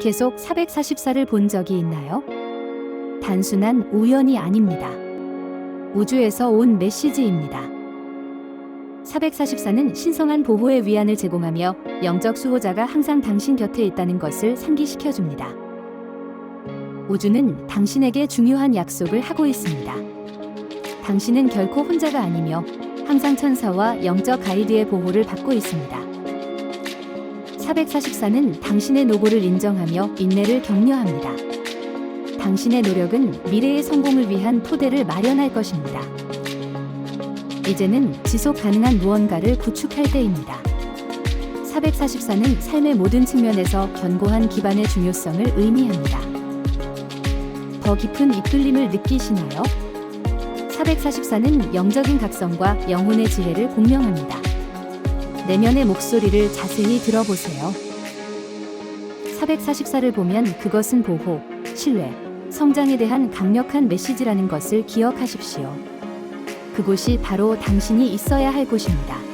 계속 444를 본 적이 있나요? 단순한 우연이 아닙니다. 우주에서 온 메시지입니다. 444는 신성한 보호의 위안을 제공하며 영적 수호자가 항상 당신 곁에 있다는 것을 상기시켜 줍니다. 우주는 당신에게 중요한 약속을 하고 있습니다. 당신은 결코 혼자가 아니며 항상 천사와 영적 가이드의 보호를 받고 있습니다. 444는 당신의 노고를 인정하며 인내를 격려합니다. 당신의 노력은 미래의 성공을 위한 토대를 마련할 것입니다. 이제는 지속 가능한 무언가를 구축할 때입니다. 444는 삶의 모든 측면에서 견고한 기반의 중요성을 의미합니다. 더 깊은 이끌림을 느끼시나요? 444는 영적인 각성과 영혼의 지혜를 공명합니다. 내면의 목소리를 자세히 들어보세요. 444를 보면 그것은 보호, 신뢰, 성장에 대한 강력한 메시지라는 것을 기억하십시오. 그곳이 바로 당신이 있어야 할 곳입니다.